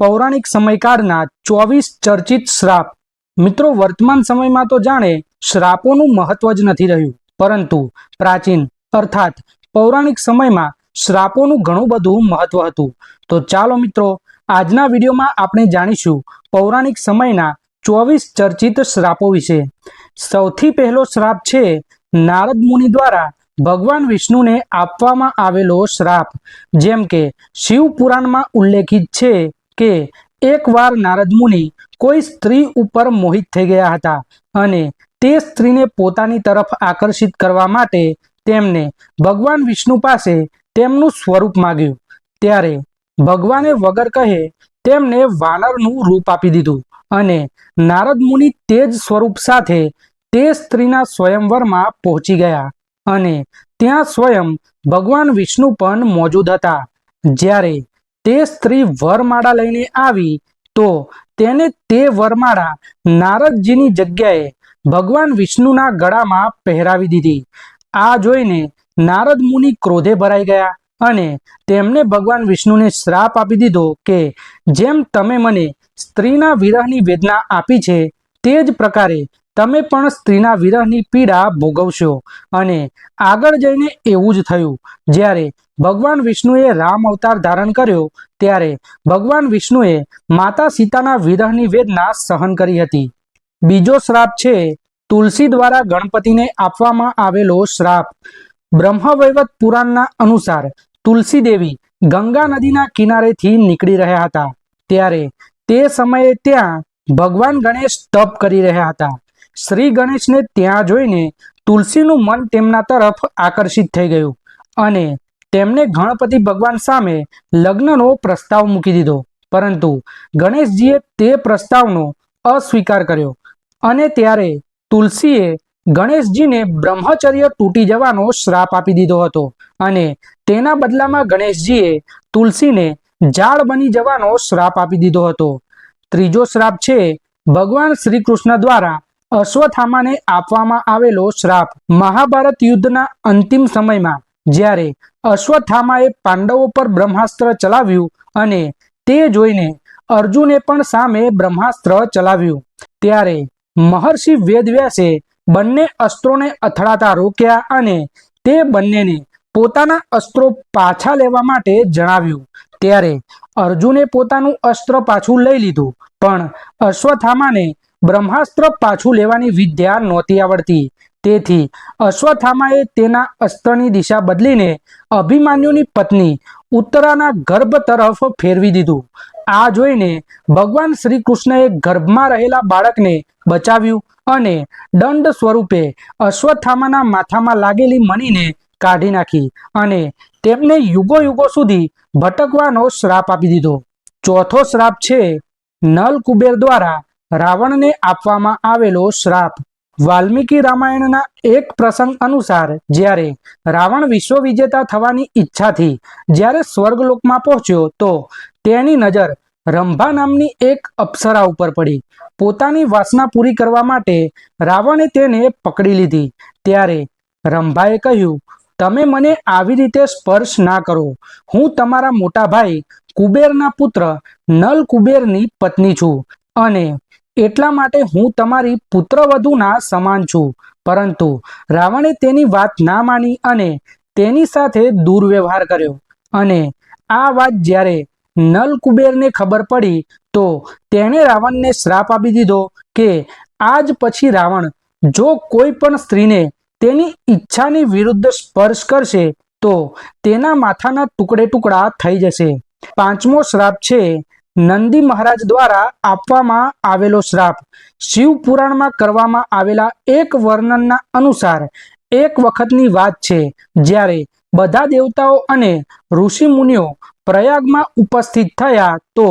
પૌરાણિક સમયકાળના ચોવીસ ચર્ચિત શ્રાપ. મિત્રો, વર્તમાન સમયમાં તો જાણે શ્રાપોનું મહત્વ જ નથી રહ્યું. પરંતુ પ્રાચીન અર્થાત પૌરાણિક સમયમાં શ્રાપોનું ઘણું બધું મહત્વ હતું. તો ચાલો મિત્રો, આજના વિડીયોમાં આપણે જાણીશું પૌરાણિક સમયના ચોવીસ ચર્ચિત શ્રાપો વિશે. સૌથી પહેલો શ્રાપ છે નારદ મુનિ દ્વારા ભગવાન વિષ્ણુને આપવામાં આવેલો શ્રાપ, જેમ કે શિવ પુરાણમાં ઉલ્લેખિત છે કે એકવાર નારદ મુનિ કોઈ સ્ત્રી ઉપર મોહિત થઈ ગયા હતા અને તે સ્ત્રીને પોતાની તરફ આકર્ષિત કરવા માટે તેમને ભગવાન વિષ્ણુ પાસે તેમનું સ્વરૂપ માગ્યું. ત્યારે ભગવાને વગર કહે તેમને વાનરનું રૂપ આપી દીધું અને નારદ મુનિ તે જ સ્વરૂપ સાથે તે સ્ત્રીના સ્વયંવરમાં પહોંચી ગયા અને ત્યાં સ્વયં ભગવાન વિષ્ણુ પણ મોજૂદ હતા. જ્યારે તે સ્ત્રી વરમાળા લઈને આવી તો તેને તે વરમાળા નારદજીની જગ્યાએ ભગવાન વિષ્ણુના ગળામાં પહેરાવી દીધી. આ જોઈને નારદ મુનિ ક્રોધે ભરાઈ ગયા અને તેમને ભગવાન વિષ્ણુને શ્રાપ આપી દીધો કે જેમ તમે મને સ્ત્રીના વિરહની વેદના આપી છે, તે જ પ્રકારે તમે પણ સ્ત્રીના વિરહની પીડા ભોગવશો. અને આગળ જઈને એવું જ થયું. જ્યારે ભગવાન વિષ્ણુએ રામ અવતાર ધારણ કર્યો, ત્યારે ભગવાન વિષ્ણુએ માતા સીતાના વિરહની વેદના સહન કરી હતી. બીજો શ્રાપ છે, તુલસી દ્વારા ગણપતિને આપવામાં આવેલો શ્રાપ. બ્રહ્મવૈવત પુરાણના અનુસાર તુલસી દેવી ગંગા નદીના કિનારેથી નીકળી રહ્યા હતા. ત્યારે તે સમયે ત્યાં ભગવાન ગણેશ તપ કરી રહ્યા હતા. શ્રી ગણેશને ત્યાં જોઈને તુલસીનું મન તેમના તરફ આકર્ષિત થઈ ગયું અને તેમણે ગણપતિ ભગવાન સામે લગ્નનો પ્રસ્તાવ મૂકી દીધો. પરંતુ ગણેશજીએ તે પ્રસ્તાવનો અસ્વીકાર કર્યો અને ત્યારે તુલસીએ ગણેશજીને બ્રહ્મચર્ય તૂટી જવાનો શ્રાપ આપી દીધો હતો અને તેના બદલામાં ગણેશજીએ તુલસીને ઝાડ બની જવાનો શ્રાપ આપી દીધો હતો. ત્રીજો શ્રાપ છે, ભગવાન શ્રી કૃષ્ણ દ્વારા અશ્વથામાને આપવામાં આવેલો શ્રાપ મહાભારત યુદ્ધના અંતિમ સમયમાં, જ્યારે અશ્વથામાએ પાંડવો પર બ્રહ્માસ્ત્ર ચલાવ્યું અને તે જોઈને અર્જુને પણ સામે બ્રહ્માસ્ત્ર ચલાવ્યું. ત્યારે મહર્ષિ વેદવ્યાસે બંને અસ્ત્રોને અથડાતા રોક્યા અને તે બંનેને પોતાના અસ્ત્રો પાછા લેવા માટે જણાવ્યું. ત્યારે અર્જુને પોતાનું અસ્ત્ર પાછું લઈ લીધું, પણ અશ્વથામાને બ્રહ્માસ્ત્ર પાછું લેવાની વિદ્યા નહોતી આવડતી. તેથી અશ્વથામાએ તેના અસ્ત્રની દિશા બદલીને અભિમાન્યુની પત્ની ઉત્તરાના ગર્ભ તરફ ફેરવી દીધું. આ જોઈને ભગવાન શ્રી કૃષ્ણએ ગર્ભમાં રહેલા બાળકને બચાવ્યું અને દંડ સ્વરૂપે અશ્વત્થામાના માથામાં લાગેલી મણીને કાઢી નાખી અને તેમને યુગો યુગો સુધી ભટકવાનો શ્રાપ આપી દીધો. ચોથો શ્રાપ છે નલ કુબેર દ્વારા રાવણને આપવામાં આવેલો શ્રાપ. વાલ્મીકી રામાયણના એક પ્રસંગ અનુસાર જ્યારે રાવણ વિશ્વ વિજેતા થવાની ઈચ્છાથી જ્યારે સ્વર્ગલોકમાં પહોંચ્યો તો તેની નજર રંભા નામની એક અપ્સરા ઉપર પડી. પોતાની વાસના પૂરી કરવા માટે રાવણે તેને પકડી લીધી. ત્યારે રંભાએ કહ્યું, તમે મને આવી રીતે સ્પર્શ ના કરો. હું તમારા મોટા ભાઈ કુબેરના પુત્ર નલ કુબેરની પત્ની છું અને એટલા માટે હું તમારી પુત્રવધુના સમાન છું. પરંતુ રાવણે તેની વાત ના માની અને તેની સાથે દુર્વ્યવહાર કર્યો. અને આ વાત જ્યારે નલ કુબેરને ખબર પડી, તો તેણે રાવણને શ્રાપ આપી દીધો કે આજ પછી રાવણ જો કોઈ પણ સ્ત્રીને તેની ઈચ્છાની વિરુદ્ધ સ્પર્શ કરશે, તો તેના માથાના ટુકડે ટુકડા થઈ જશે. પાંચમો શ્રાપ છે નંદી મહારાજ દ્વારા આપવામાં આવેલો શ્રાપ. શિવ પુરાણમાં કરવામાં આવેલા એક વર્ણનના અનુસાર એક વખતની વાત છે, જ્યારે બધા દેવતાઓ અને ઋષિ મુનિઓ પ્રયાગમાં ઉપસ્થિત થયા, તો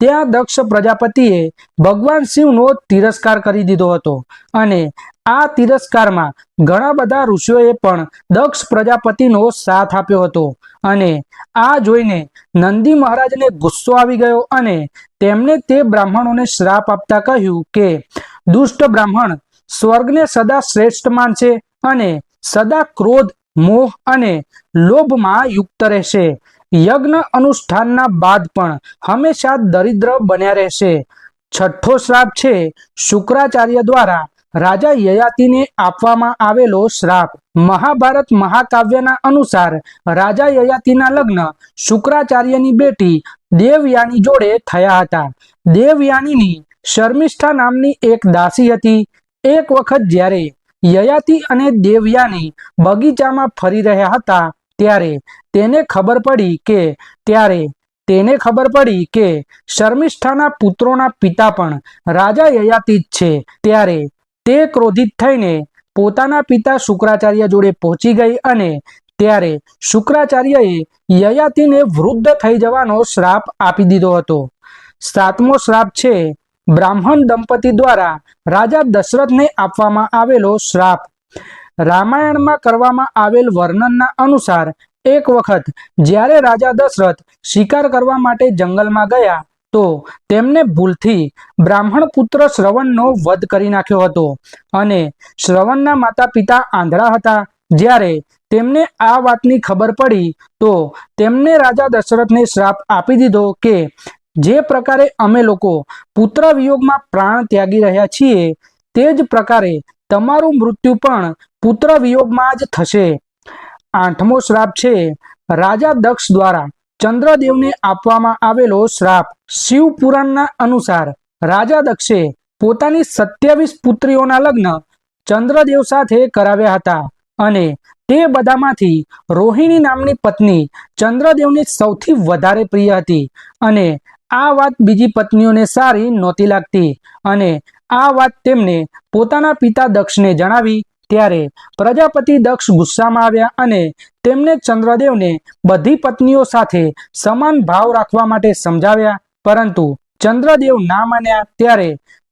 ત્યાં દક્ષ પ્રજાપતિએ ભગવાન શિવનો તિરસ્કાર કરી દીધો હતો. અને આ તિરસ્કારમાં ઘણા બધા ઋષિઓએ પણ દક્ષ પ્રજાપતિનો સાથ આપ્યો હતો. અને આ જોઈને નંદી મહારાજને ગુસ્સો આવી ગયો અને તેમણે તે બ્રાહ્મણોને શ્રાપ આપતા કહ્યું કે, દુષ્ટ બ્રાહ્મણ, સ્વર્ગને સદા શ્રેષ્ઠ માનશે અને સદા ક્રોધ, મોહ અને લોભમાં યુક્ત રહેશે. યજ્ઞ અનુષ્ઠાનના બાદ પણ હંમેશા દરિદ્ર બન્યા રહેશે. છઠ્ઠો શ્રાપ છે, શુક્રાચાર્ય દ્વારા રાજા યયાતિને આપવામાં આવેલો શ્રાપ. મહાભારત મહાકાવ્યના અનુસાર રાજા યયાતિના લગ્ન શુક્રાચાર્યની બેટી દેવયાની જોડે થયા હતા. દેવયાનીની શર્મિષ્ઠા નામની એક દાસી હતી. એક વખત જ્યારે યયાતિ અને દેવયાની બગીચામાં ફરી રહ્યા હતા, ત્યારે તેને ખબર પડી કે, ત્યારે તેને ખબર પડી કે શર્મિષ્ઠાના પુત્રોના પિતા પણ રાજા યયાતિ જ છે. ત્યારે તે ક્રોધિત થઈને પોતાના પિતા શુક્રાચાર્ય જોડે પહોંચી ગઈ અને ત્યારે શુક્રાચાર્યએ યયાતિને વૃદ્ધ થઈ જવાનો શ્રાપ આપી દીધો હતો. સાતમો શ્રાપ છે, બ્રાહ્મણ દંપતી દ્વારા રાજા દશરથને આપવામાં આવેલો શ્રાપ. રામાયણમાં કરવામાં આવેલ વર્ણનના અનુસાર એક વખત જ્યારે રાજા દશરથ શિકાર કરવા માટે જંગલમાં ગયા તો તેમને ભૂલથી બ્રાહ્મણ પુત્ર શ્રવણનો વધ કરી નાખ્યો હતો. અને શ્રવણના માતા પિતા આંધળા હતા. જ્યારે તેમને આ વાતની ખબર પડી, તો તેમને રાજા દશરથને શ્રાપ આપી દીધો કે, જે પ્રકારે અમે લોકો પુત્ર વિયોગમાં પ્રાણ ત્યાગી રહ્યા છીએ, તે જ પ્રકારે તમારું મૃત્યુ પણ પુત્ર વિયોગમાં જ થશે. આઠમો શ્રાપ છે, રાજા દક્ષ દ્વારા ચંદ્રદેવને આપવામાં આવેલો શ્રાપ શિવ પુરાણના અનુસાર રાજા દક્ષે પોતાની સત્યાવીસ પુત્રીઓના લગ્ન ચંદ્રદેવ સાથે કરાવ્યા હતા અને તે બધામાંથી રોહિણી નામની પત્ની ચંદ્રદેવને સૌથી વધારે પ્રિય હતી અને આ વાત બીજી પત્નીઓને સારી નહોતી લાગતી અને આ વાત તેમને પોતાના પિતા દક્ષને જણાવી ત્યારે પ્રજાપતિ દક્ષ ગુસ્સામાં આવ્યા અને તેમને ચંદ્રદેવને બધી પત્નીઓ સાથે સમાન ભાવ રાખવા માટે સમજાવ્યા. પરંતુ ચંદ્રદેવ ના માન્યા ત્યારે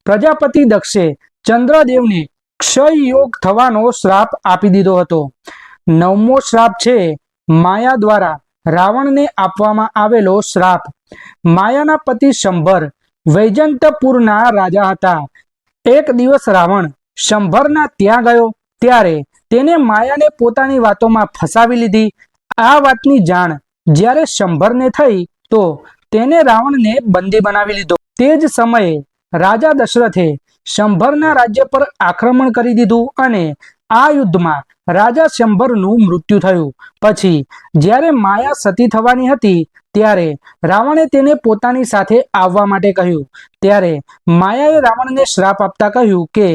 પ્રજાપતિ દક્ષે ચંદ્રદેવને ક્ષય યોગ થવાનો શ્રાપ આપી દીધો હતો. નવમો શ્રાપ છે, માયા દ્વારા રાવણને આપવામાં આવેલો શ્રાપ. માયાના પતિ શંભર વૈજંતપુરના રાજા હતા. એક દિવસ રાવણ શંભરના ત્યાં ગયો. ત્યારે તેને માયાને પોતાની વાતોમાં ફસાવી લીધી. આ વાતની જાણ જ્યારે શંભરને થઈ તો તેને રાવણને બંદી બનાવી લીધો. તે જ સમયે રાજા દશરથે શંભરના રાજ્ય પર આક્રમણ કરી દીધું અને આ યુદ્ધમાં રાજા શંભરનું મૃત્યુ થયું. પછી જ્યારે માયા સતી થવાની હતી ત્યારે રાવણે તેને પોતાની સાથે આવવા માટે કહ્યું. ત્યારે માયાએ રાવણને શ્રાપ આપતા કહ્યું કે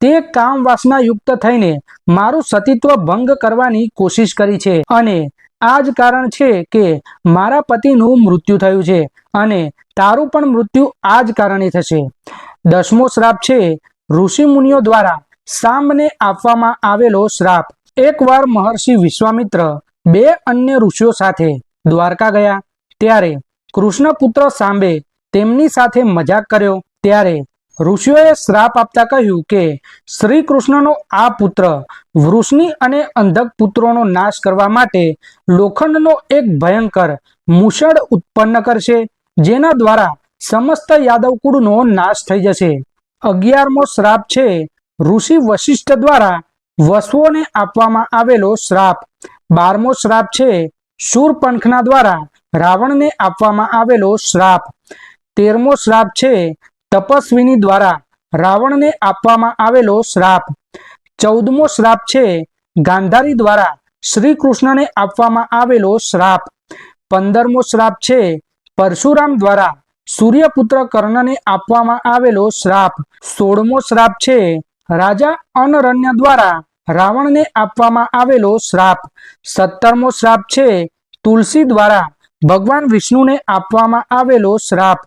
તે કામ વાસના યુક્ત થઈને મારું સતીત્વ ભંગ કરવાની કોશિશ કરી છે. અને આ જ કારણ છે કે મારા પતિનું મૃત્યુ થયું છે અને તારું પણ મૃત્યુ આ જ કારણે થશે. દસમો શ્રાપ છે, ઋષિ મુનિઓ દ્વારા સામને આપવામાં આવેલો શ્રાપ. એકવાર મહર્ષિ વિશ્વામિત્ર બે અન્ય ઋષિઓ સાથે દ્વારકા ગયા. ત્યારે કૃષ્ણપુત્ર સાંબે તેમની સાથે મજાક કર્યો. ત્યારે ઋષિઓએ શ્રાપ આપતા કહ્યું કે શ્રી કૃષ્ણનો આ પુત્ર વૃષ્ણિ અને અંધક પુત્રોનો નાશ કરવા માટે લોખંડનો એક ભયંકર મુષળ ઉત્પન્ન કરશે, જેના દ્વારા સમસ્ત યાદવ કુળનો નાશ થઈ જશે. અગિયારમો શ્રાપ છે, ઋષિ વશિષ્ઠ દ્વારા વસુઓને આપવામાં આવેલો શ્રાપ. બારમો શ્રાપ છે શૂરપંખના દ્વારા રાવણને આપવામાં આવેલો શ્રાપ. તેરમો શ્રાપ છે તપસ્વીની દ્વારા રાવણને આપવામાં આવેલો શ્રાપ. ચૌદમો શ્રાપ છે, ગાંધારી દ્વારા શ્રી કૃષ્ણને આપવામાં આવેલો શ્રાપ. પંદરમો શ્રાપ છે, પરશુરામ દ્વારા સૂર્યપુત્ર કર્ણને આપવામાં આવેલો શ્રાપ. સોળમો શ્રાપ છે, રાજા અનરણ્ય દ્વારા રાવણને આપવામાં આવેલો શ્રાપ. સત્તરમો શ્રાપ છે, તુલસી દ્વારા ભગવાન વિષ્ણુને આપવામાં આવેલો શ્રાપ.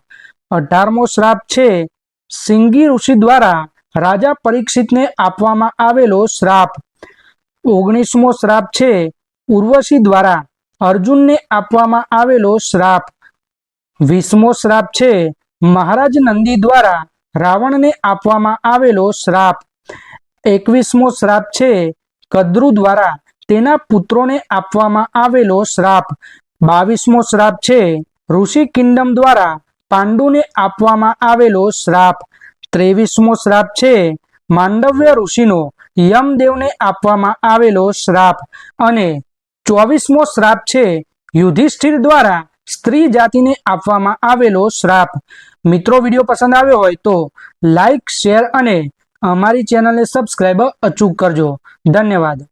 અઢારમો શ્રાપ છે. સિંગી ઋષિ દ્વારા રાજા પરીક્ષિતને આપવામાં આવેલો શ્રાપ. ઓગણીસમો શ્રાપ છે. ઉર્વશી દ્વારા અર્જુનને આપવામાં આવેલો શ્રાપ. વીસમો શ્રાપ છે. મહારાજ નંદી દ્વારા રાવણને આપવામાં આવેલો શ્રાપ. એકવીસમો શ્રાપ છે. કદ્રુ દ્વારા તેના પુત્રોને આપવામાં આવેલો શ્રાપ. બાવીસમો શ્રાપ છે. ઋષિ કિંગડમ દ્વારા પાંડુને આપવામાં આવેલો શ્રાપ. ત્રેવીસમો શ્રાપ છે. માંડવ્ય ઋષિનો યમદેવને આપવામાં આવેલો શ્રાપ. અને ચોવીસમો શ્રાપ છે. યુધિષ્ઠિર દ્વારા સ્ત્રી જાતિને આપવામાં આવેલો શ્રાપ. મિત્રો, વીડિયો પસંદ આવ્યો હોય તો લાઈક, શેર અને અમારી ચેનલને સબસ્ક્રાઈબ અચૂક કરજો. ધન્યવાદ.